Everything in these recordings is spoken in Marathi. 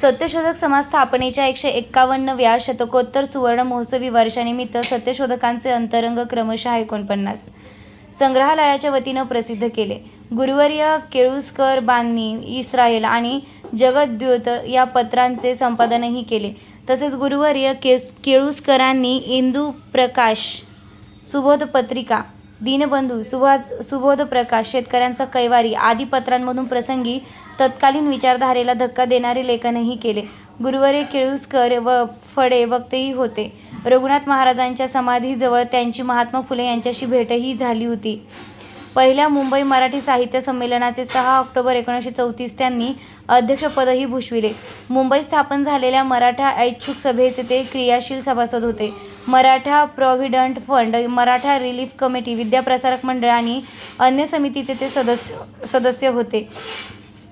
सत्यशोधक समाज स्थापनेच्या एकशे एक्कावन्नव्या शतकोत्तर सुवर्ण महोत्सवी वर्षानिमित्त सत्यशोधकांचे अंतरंग क्रमशः एकोणपन्नास. संग्रहालयाच्या वतीनं प्रसिद्ध केले. गुरुवर्य केळुस्कर बांधणी इस्रायल आणि जगद्युत या पत्रांचे संपादनही केले. तसेच गुरुवर्य के केळुस्करांनी इंदू प्रकाश सुबोध पत्रिका दीनबंधू सुभाष सुबोध प्रकाश शेतकऱ्यांचा कैवारी आदी पत्रांमधून प्रसंगी तत्कालीन विचारधारेला धक्का देणारे लेखनही केले. गुरुवारी केळुसकर व फडे वक्तेही होते. रघुनाथ महाराजांच्या समाधीजवळ त्यांची महात्मा फुले यांच्याशी भेटही झाली होती. पहिल्या मुंबई मराठी साहित्य संमेलनाचे सहा ऑक्टोबर एकोणीसशे चौतीस त्यांनी अध्यक्षपदही भूषविले. मुंबई स्थापन झालेल्या मराठा ऐच्छुक सभेचे ते क्रियाशील सभासद होते. Maratha provident fund Maratha relief committee Vidyaprasarak Mandal आणि अन्य समितीचे ते सदस्य सदस्य होते.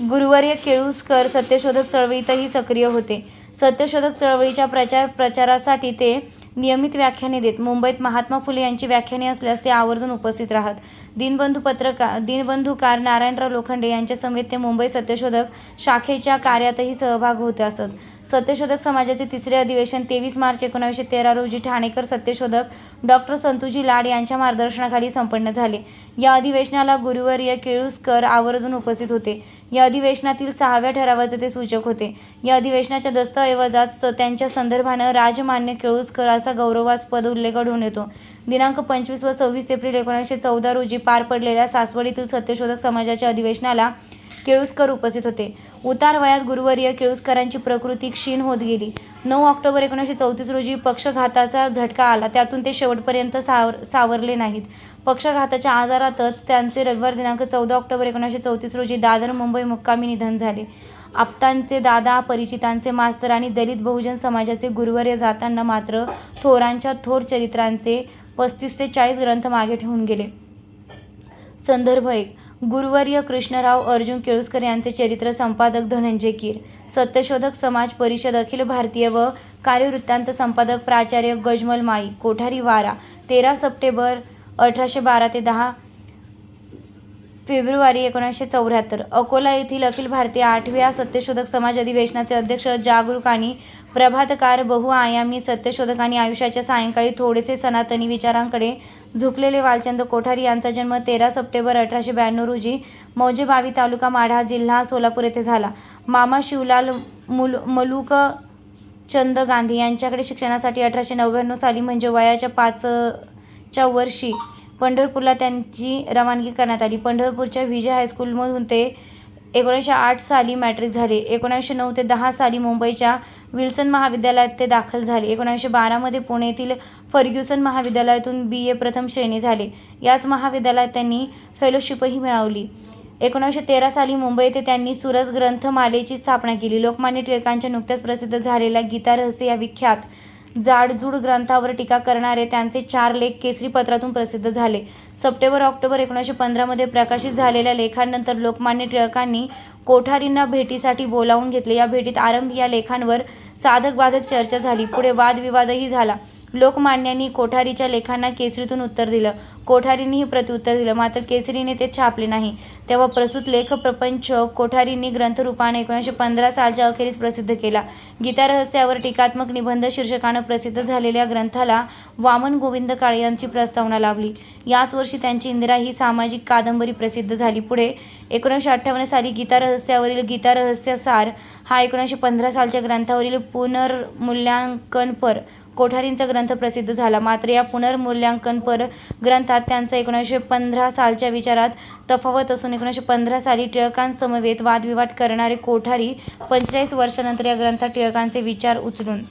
गुरुवर्य केळुसकर सत्यशोधक चळवळीतही सक्रिय होते. सत्यशोधक चळवळीच्या प्रचार प्रचारासाठी ते नियमित व्याख्याने देत. मुंबईत महात्मा फुले यांची व्याख्याने असल्यास ते आवर्जून उपस्थित राहत. दिनबंधू पत्रकार दिनबंधूकार नारायणराव लोखंडे यांच्या समेत ते मुंबई सत्यशोधक शाखेच्या कार्यातही सहभाग होते असत. सत्यशोधक समाजाचे तिसरे अधिवेशन तेवीस मार्च एकोणीसशे तेरा रोजी ठाणेकर सत्यशोधक डॉक्टर संतुजी लाड यांच्या मार्गदर्शनाखाली संपन्न झाले. या अधिवेशनाला गुरुवर्य केळुसकर आवर्जून उपस्थित होते. या अधिवेशनातील सहाव्या ठरावाचे ते सूचक होते. या अधिवेशनाच्या दस्तऐवजात स- त्यांच्या संदर्भानं राजमान्य केळुसकर असा गौरवास्पद उल्लेख आढळून येतो. दिनांक पंचवीस व सव्वीस एप्रिल एकोणीसशे चौदा रोजी पार पडलेल्या सासवडीतील सत्यशोधक समाजाच्या अधिवेशनाला केळुसकर उपस्थित होते. उतार वयात गुरुवर्य केळुसकरांची प्रकृती क्षीण होत गेली. नऊ ऑक्टोबर एकोणीसशे चौतीस रोजी पक्षघाताचा झटका आला. त्यातून ते शेवटपर्यंत सावर सावरले नाहीत. पक्षघाताच्या आजारातच त्यांचे रविवार दिनांक चौदा ऑक्टोबर एकोणीसशे चौतीस रोजी दादर मुंबई मुक्कामी निधन झाले. आप्तांचे दादा परिचितांचे मास्तर आणि दलित बहुजन समाजाचे गुरुवर्य जाताना मात्र थोरांच्या थोर चरित्रांचे पस्तीस ते चाळीस ग्रंथ मागे ठेवून गेले. संदर्भ एक. गुरुवर्य कृष्णराव अर्जुन केळुसकर यांचे चरित्र संपादक धनंजय कीर सत्यशोधक समाज परिषद अखिल भारतीय व कार्यवृत्तांत संपादक प्राचार्य गजमल माई कोठारी वारा तेरा सप्टेंबर अठराशे बारा ते दहा फेब्रुवारी एकोणीसशे चौऱ्याहत्तर अकोला येथील अखिल भारतीय आठव्या सत्यशोधक समाज अधिवेशनाचे अध्यक्ष जागरूक आणि प्रभातकार बहुआयामी सत्यशोधक आणि आयुष्याच्या सायंकाळी थोडेसे सनातनी विचारांकडे झुकलेले वालचंद कोठारी यांचा जन्म तेरा सप्टेंबर अठराशे ब्याण्णव रोजी मौजेबावी तालुका माढा जिल्हा सोलापूर येथे झाला. मामा शिवलाल मुल मलुक चंद गांधी यांच्याकडे शिक्षणासाठी अठराशे नव्याण्णव साली म्हणजे वयाच्या पाचच्या वर्षी पंढरपूरला त्यांची रवानगी करण्यात आली. पंढरपूरच्या विजय हायस्कूलमधून ते एकोणीसशे आठ साली मॅट्रिक झाले. एकोणीसशे नऊ ते दहा साली मुंबईच्या विल्सन महाविद्यालयात ते दाखल झाले. एकोणीसशे बारामध्ये पुणे येथील फर्ग्युसन महाविद्यालयातून बी ए प्रथम श्रेणी झाले. याच महाविद्यालयात त्यांनी फेलोशिपही मिळवली. एकोणीसशे तेरा साली मुंबई येथे त्यांनी सुरस ग्रंथमालेची स्थापना केली. लोकमान्य टिळकांच्या नुकत्याच प्रसिद्ध झालेल्या गीता रहस्य या विख्यात जाडजूड ग्रंथावर टीका करणारे त्यांचे चार लेख केसरी पत्रातून प्रसिद्ध झाले. सप्टेंबर ऑक्टोबर एकोणीसशे पंधरामध्ये प्रकाशित झालेल्या लेखांनंतर लोकमान्य टिळकांनी कोठारींना भेटीसाठी बोलावून घेतले. या भेटीत आरंभी या लेखांवर साधक बाधक चर्चा झाली. पुढे वादविवादही झाला. लोकमान्यांनी कोठारीच्या लेखांना केसरीतून उत्तर दिलं. कोठारींनीही प्रत्युत्तर दिलं. मात्र केसरीने ते छापले नाही. तेव्हा प्रस्तुत लेख प्रपंच कोठारींनी ग्रंथरूपाने एकोणीसशे पंधरा सालच्या अखेरीस प्रसिद्ध केला. गीता रहस्यावर टीकात्मक निबंध शीर्षकानं प्रसिद्ध झालेल्या ग्रंथाला वामन गोविंद काळे यांची प्रस्तावना लाभली. याच वर्षी त्यांची इंदिरा ही सामाजिक कादंबरी प्रसिद्ध झाली. पुढे एकोणीसशे अठ्ठावन्न साली गीता रहस्यावरील गीता रहस्यसार हा एकोणीसशे पंधरा सालच्या ग्रंथावरील पुनर्मूल्यांकनपर कोठारींचा ग्रंथ प्रसिद्ध झाला. मात्र या पुनर्मूल्यांकनपर ग्रंथात त्यांचा एकोणीसशे पंधरा सालच्या विचारात तफावत असून एकोणीसशे पंधरा साली टिळकांसमवेत वादविवाद करणारे कोठारी पंचेचाळीस वर्षानंतर या ग्रंथात टिळकांचे विचार उचलून